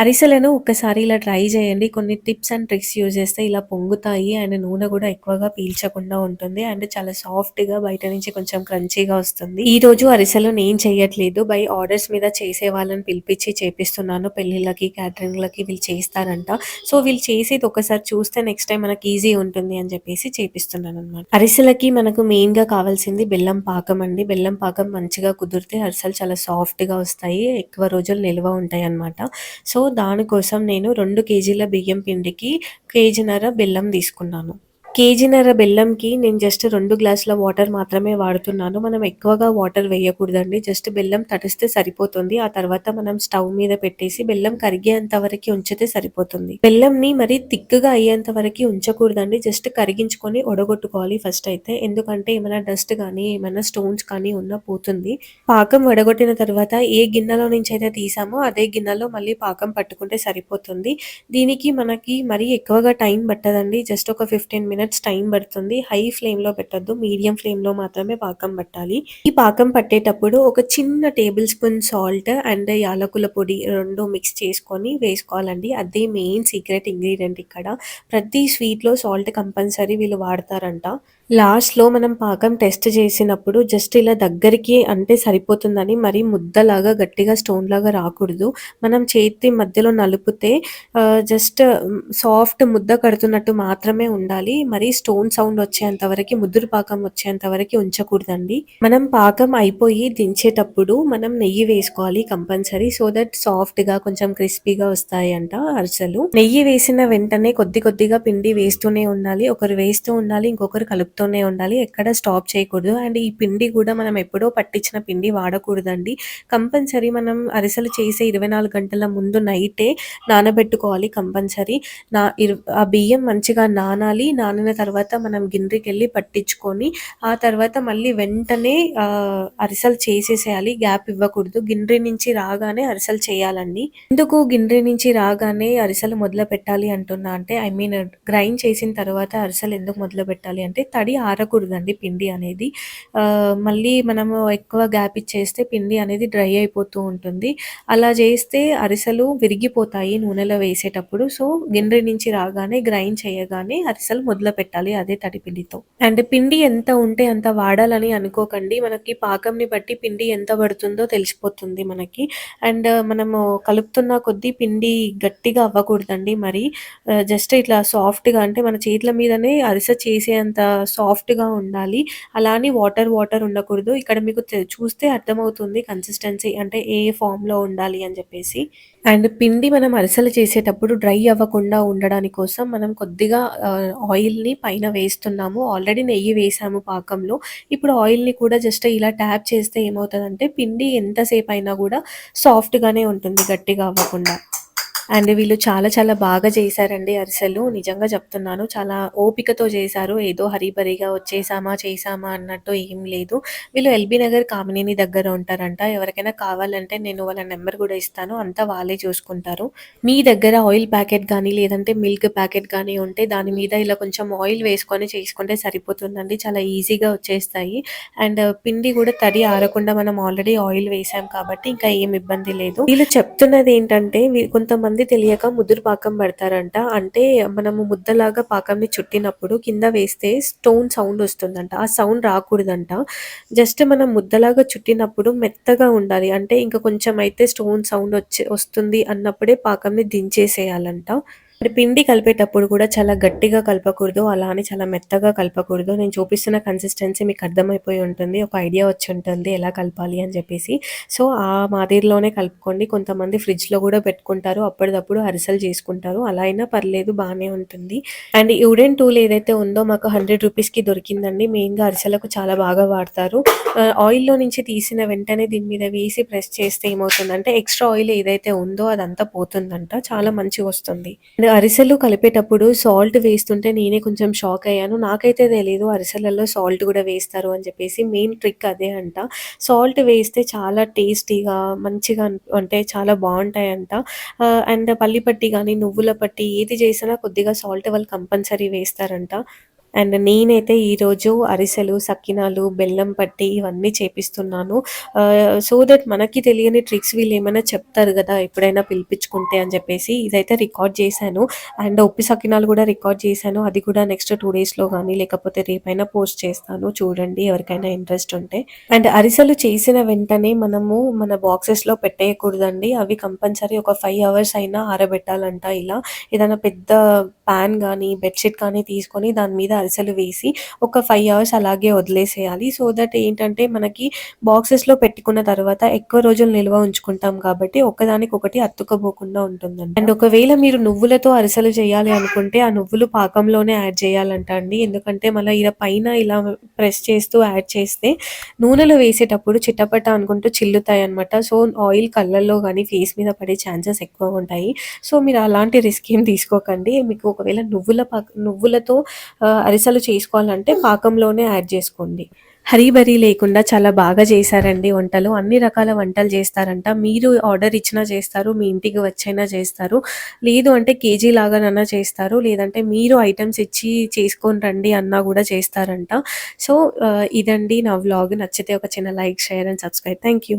అరిసెలను ఒక్కసారి ఇలా ట్రై చేయండి. కొన్ని టిప్స్ అండ్ ట్రిక్స్ యూజ్ చేస్తే ఇలా పొంగుతాయి. అండ్ నూనె కూడా ఎక్కువగా పీల్చకుండా ఉంటుంది. అండ్ చాలా సాఫ్ట్‌గా బయట నుంచి కొంచెం క్రంచీగా వస్తుంది. ఈ రోజు అరిసెలు నేను చేయట్లేదు. బై ఆర్డర్స్ మీద చేసే వాళ్ళని పిలిపించి చేపిస్తున్నాను. పెళ్ళిళ్ళకి, క్యాటరింగ్‌లకి వీళ్ళు చేస్తారంట. సో వీళ్ళు చేసేది ఒకసారి చూస్తే నెక్స్ట్ టైం మనకి ఈజీ ఉంటుంది అని చెప్పేసి చేపిస్తున్నాను అనమాట అరిసెలకి మనకు మెయిన్‌గా కావాల్సింది బెల్లం పాకం అండి. బెల్లం పాకం మంచిగా కుదిరితే అరిసెలు చాలా సాఫ్ట్‌గా వస్తాయి. ఎక్కువ రోజులు నిల్వ ఉంటాయి అనమాట సో దానికోసం నేను రెండు కేజీల బియ్యం పిండికి కేజీన్నర బెల్లం తీసుకున్నాను. కేజీన్నర బెల్లంకి నేను జస్ట్ రెండు గ్లాసుల వాటర్ మాత్రమే వాడుతున్నాను. మనం ఎక్కువగా వాటర్ వేయకూడదండి. జస్ట్ బెల్లం తడిస్తే సరిపోతుంది. ఆ తర్వాత మనం స్టవ్ మీద పెట్టేసి బెల్లం కరిగేంత వరకు ఉంచితే సరిపోతుంది. బెల్లంని మరి థిక్గా అయ్యేంత వరకు ఉంచకూడదండి. జస్ట్ కరిగించుకొని ఒడగొట్టుకోవాలి ఫస్ట్ అయితే. ఎందుకంటే ఏమైనా డస్ట్ కానీ ఏమైనా స్టోన్స్ కానీ ఉన్న పోతుంది. పాకం వడగొట్టిన తర్వాత ఏ గిన్నెలో నుంచి అయితే తీసామో అదే గిన్నెలో మళ్ళీ పాకం పట్టుకుంటే సరిపోతుంది. దీనికి మనకి మరీ ఎక్కువగా టైం పట్టదండి. జస్ట్ ఒక ఫిఫ్టీన్ మినిట్స్ మినిట్స్ టైం పడుతుంది. హై ఫ్లేమ్లో పెట్టద్దు. మీడియం ఫ్లేమ్లో మాత్రమే పాకం పట్టాలి. ఈ పాకం పట్టేటప్పుడు ఒక చిన్న టేబుల్ స్పూన్ సాల్ట్ అండ్ యాలకుల పొడి రెండు మిక్స్ చేసుకొని వేసుకోవాలండి. అదే మెయిన్ సీక్రెట్ ఇంగ్రీడియంట్ ఇక్కడ. ప్రతి స్వీట్లో సాల్ట్ కంపల్సరీ వీళ్ళు వాడతారంట. లాస్ట్‌లో మనం పాకం టెస్ట్ చేసినప్పుడు జస్ట్ ఇలా దగ్గరికి అంటే సరిపోతుందని మరి ముద్దలాగా గట్టిగా స్టోన్ లాగా రాకూడదు. మనం చేతి మధ్యలో నలుపుతే uh, జస్ట్ సాఫ్ట్ um, ముద్ద కడుతున్నట్టు మాత్రమే ఉండాలి. మరి స్టోన్ సౌండ్ వచ్చేంత వరకు ముద్దురు పాకం వచ్చేంత వరకు ఉంచకూడదండి. మనం పాకం అయిపోయి దించేటప్పుడు మనం నెయ్యి వేసుకోవాలి కంపల్సరీ. సో దట్ సాఫ్ట్గా కొంచెం క్రిస్పీగా వస్తాయంట అరిసెలు. నెయ్యి వేసిన వెంటనే కొద్ది కొద్దిగా పిండి వేస్తూనే ఉండాలి. ఒకరు వేస్తూ ఉండాలి. ఇంకొకరు కలుపుతూనే ఉండాలి ఎక్కడ స్టాప్ చేయకూడదు అండ్ ఈ పిండి కూడా మనం ఎప్పుడో పట్టించిన పిండి వాడకూడదండి కంపల్సరీ మనం అరిసెలు చేసే ఇరవై నాలుగు గంటల ముందు నైటే నానబెట్టుకోవాలి కంపల్సరీ నా ఆ బియ్యం మంచిగా నానాలి నాన నానిన తర్వాత మనం గిన్నెకి వెళ్ళి పట్టించుకొని ఆ తర్వాత మళ్ళీ వెంటనే అరిసెలు చేసేసేయాలి. గ్యాప్ ఇవ్వకూడదు. గిన్నె నుంచి రాగానే అరిసెలు చేయాలండి. ఎందుకు గిన్నె నుంచి రాగానే అరిసెలు మొదలు పెట్టాలి అంటున్నా అంటే ఐ మీన్ గ్రైండ్ చేసిన తర్వాత అరిసెలు ఎందుకు మొదలు పెట్టాలి అంటే తడి ఆరకూడదండి పిండి అనేది. మళ్ళీ మనము ఎక్కువ గ్యాప్ ఇచ్చేస్తే పిండి అనేది డ్రై అయిపోతూ ఉంటుంది. అలా చేస్తే అరిసెలు విరిగిపోతాయి నూనెలో వేసేటప్పుడు. సో గిన్నె నుంచి రాగానే గ్రైండ్ చేయగానే అరిసెలు మొదలు పెట్టాలి అదే తడి పిండితో అండ్ పిండి ఎంత ఉంటే అంత వాడాలని అనుకోకండి మనకి పాకంని బట్టి పిండి ఎంత పడుతుందో తెలిసిపోతుంది మనకి అండ్ మనము కలుపుతున్న కొద్దీ పిండి గట్టిగా అవ్వకూడదండి మరి జస్ట్ ఇట్లా సాఫ్ట్గా అంటే మన చేతుల మీదనే అరిసె చేసేంత సాఫ్ట్‌గా ఉండాలి. అలా అని వాటర్ వాటర్ ఉండకూడదు. ఇక్కడ మీకు చూస్తే అర్థమవుతుంది కన్సిస్టెన్సీ అంటే ఏ ఫామ్‌లో ఉండాలి అని చెప్పేసి. అండ్ పిండి మనం అరిసెలు చేసేటప్పుడు డ్రై అవ్వకుండా ఉండడానికి కోసం మనం కొద్దిగా ఆయిల్‌ని పైన వేస్తున్నాము. ఆల్రెడీ నెయ్యి వేసాము పాకంలో. ఇప్పుడు ఆయిల్‌ని కూడా జస్ట్ ఇలా ట్యాప్ చేస్తే ఏమవుతుందంటే పిండి ఎంతసేపు అయినా కూడా సాఫ్ట్‌గానే ఉంటుంది గట్టిగా అవ్వకుండా. అండ్ వీళ్ళు చాలా చాలా బాగా చేశారండి అరిసెలు. నిజంగా చెప్తున్నాను. చాలా ఓపికతో చేశారు. ఏదో హరీబరీగా వచ్చేసామా, చేసామా అన్నట్టు ఏం లేదు. వీళ్ళు ఎల్బీ నగర్ కామినేని దగ్గర ఉంటారంట. ఎవరికైనా కావాలంటే నేను వాళ్ళ నెంబర్ కూడా ఇస్తాను. అంతా వాళ్ళే చూసుకుంటారు. మీ దగ్గర ఆయిల్ ప్యాకెట్ కానీ లేదంటే మిల్క్ ప్యాకెట్ కానీ ఉంటే దాని మీద ఇలా కొంచెం ఆయిల్ వేసుకొని చేసుకుంటే సరిపోతుందండి. చాలా ఈజీగా వచ్చేస్తాయి. అండ్ పిండి కూడా తడి ఆరకుండా మనం ఆల్రెడీ ఆయిల్ వేసాం కాబట్టి ఇంకా ఏం ఇబ్బంది లేదు. వీళ్ళు చెప్తున్నది ఏంటంటే కొంతమంది మంది తెలియక ముదురు పాకం పడతారంట. అంటే మనము ముద్దలాగా పాకంని చుట్టినప్పుడు కింద వేస్తే స్టోన్ సౌండ్ వస్తుందంట. ఆ సౌండ్ రాకూడదంట. జస్ట్ మనం ముద్దలాగా చుట్టినప్పుడు మెత్తగా ఉండాలి. అంటే ఇంకా కొంచెం అయితే స్టోన్ సౌండ్ వచ్చి వస్తుంది అన్నప్పుడే పాకంని దించేసేయాలంట. మరి పిండి కలిపేటప్పుడు కూడా చాలా గట్టిగా కలపకూడదు అలా అని చాలా మెత్తగా కలపకూడదు. నేను చూపిస్తున్న కన్సిస్టెన్సీ మీకు అర్థమైపోయి ఉంటుంది ఒక ఐడియా వచ్చి ఉంటుంది ఎలా కలపాలి అని చెప్పేసి. సో ఆ మాదిరిలోనే కలుపుకోండి. కొంతమంది ఫ్రిడ్జ్లో కూడా పెట్టుకుంటారు అప్పటిదప్పుడు అరిసెలు చేసుకుంటారు. అలా అయినా పర్లేదు బాగానే ఉంటుంది. అండ్ యూడెన్ టూల్ ఏదైతే ఉందో మాకు హండ్రెడ్ రూపీస్కి దొరికిందండి. మెయిన్గా అరిసెలకు చాలా బాగా వాడతారు. ఆయిల్లో నుంచి తీసిన వెంటనే దీని మీద వేసి ప్రెస్ చేస్తే ఏమవుతుందంటే ఎక్స్ట్రా ఆయిల్ ఏదైతే ఉందో అదంతా పోతుందంట. చాలా మంచిగా వస్తుంది. అరిసెలు కలిపేటప్పుడు సాల్ట్ వేస్తుంటే నేనే కొంచెం షాక్ అయ్యాను. నాకైతే తెలియదు అరిసెలలో సాల్ట్ కూడా వేస్తారు అని చెప్పేసి మెయిన్ ట్రిక్ అదే అంట. సాల్ట్ వేస్తే చాలా టేస్టీగా మంచిగా అంటే చాలా బాగుంటాయంట. అండ్ పల్లి పట్టి కానీ నువ్వుల పట్టి ఏది చేసినా కొద్దిగా సాల్ట్ వాళ్ళు కంపల్సరీ వేస్తారంట. అండ్ నేనైతే ఈరోజు అరిసెలు, సకినాలు, బెల్లం పట్టి ఇవన్నీ చేపిస్తున్నాను. సో దట్ మనకి తెలియని ట్రిక్స్ వీళ్ళు ఏమైనా చెప్తారు కదా ఎప్పుడైనా పిలిపించుకుంటే అని చెప్పేసి ఇదైతే రికార్డ్ చేశాను. అండ్ ఉప్పి సకినాలు కూడా రికార్డ్ చేశాను. అది కూడా నెక్స్ట్ టూ డేస్‌లో కానీ లేకపోతే రేపైనా పోస్ట్ చేస్తాను. చూడండి ఎవరికైనా ఇంట్రెస్ట్ ఉంటే. అండ్ అరిసెలు చేసిన వెంటనే మనము మన బాక్సెస్‌లో పెట్టేయకూడదండి. అవి కంపల్సరీ ఒక ఫైవ్ అవర్స్ అయినా ఆరబెట్టాలంట ఇలా. ఏదైనా పెద్ద పాన్ కానీ బెడ్‌షీట్ కానీ తీసుకొని దాని మీద అరిసెలు వేసి ఒక ఫైవ్ అవర్స్ అలాగే వదిలేసేయాలి. సో దట్ ఏంటంటే మనకి బాక్సెస్‌లో పెట్టుకున్న తర్వాత ఎక్కువ రోజులు నిల్వ ఉంచుకుంటాం కాబట్టి ఒకదానికొకటి అతుక్కపోకుండా ఉంటుందండి అండ్ ఒకవేళ మీరు నువ్వులతో అరిసెలు చేయాలి అనుకుంటే ఆ నువ్వులు పాకంలోనే యాడ్ చేయాలంట అండి. ఎందుకంటే మళ్ళీ ఇలా పైన ఇలా ప్రెస్ చేస్తూ యాడ్ చేస్తే నూనెలో వేసేటప్పుడు చిట్టపట్ట అనుకుంటూ చిల్లుతాయి అనమాట సో ఆయిల్ కళ్ళల్లో కానీ ఫేస్ మీద పడే ఛాన్సెస్ ఎక్కువగా ఉంటాయి. సో మీరు అలాంటి రిస్క్ ఏం తీసుకోకండి. మీకు ఒకవేళ నువ్వుల పాక నువ్వులతో అరిసెలు చేసుకోవాలంటే పాకంలోనే యాడ్ చేసుకోండి. హరీబరీ లేకుండా చాలా బాగా చేశారండి వంటలు. అన్ని రకాల వంటలు చేస్తారంట. మీరు ఆర్డర్ ఇచ్చినా చేస్తారు. మీ ఇంటికి వచ్చైనా చేస్తారు. లేదు అంటే కేజీ లాగానన్నా చేస్తారు. లేదంటే మీరు ఐటెమ్స్ ఇచ్చి చేసుకొని రండి అన్నా గూడా చేస్తారంట. సో ఇదండి నా వ్లాగ్. నచ్చితే ఒక చిన్న like, share and subscribe. Thank you.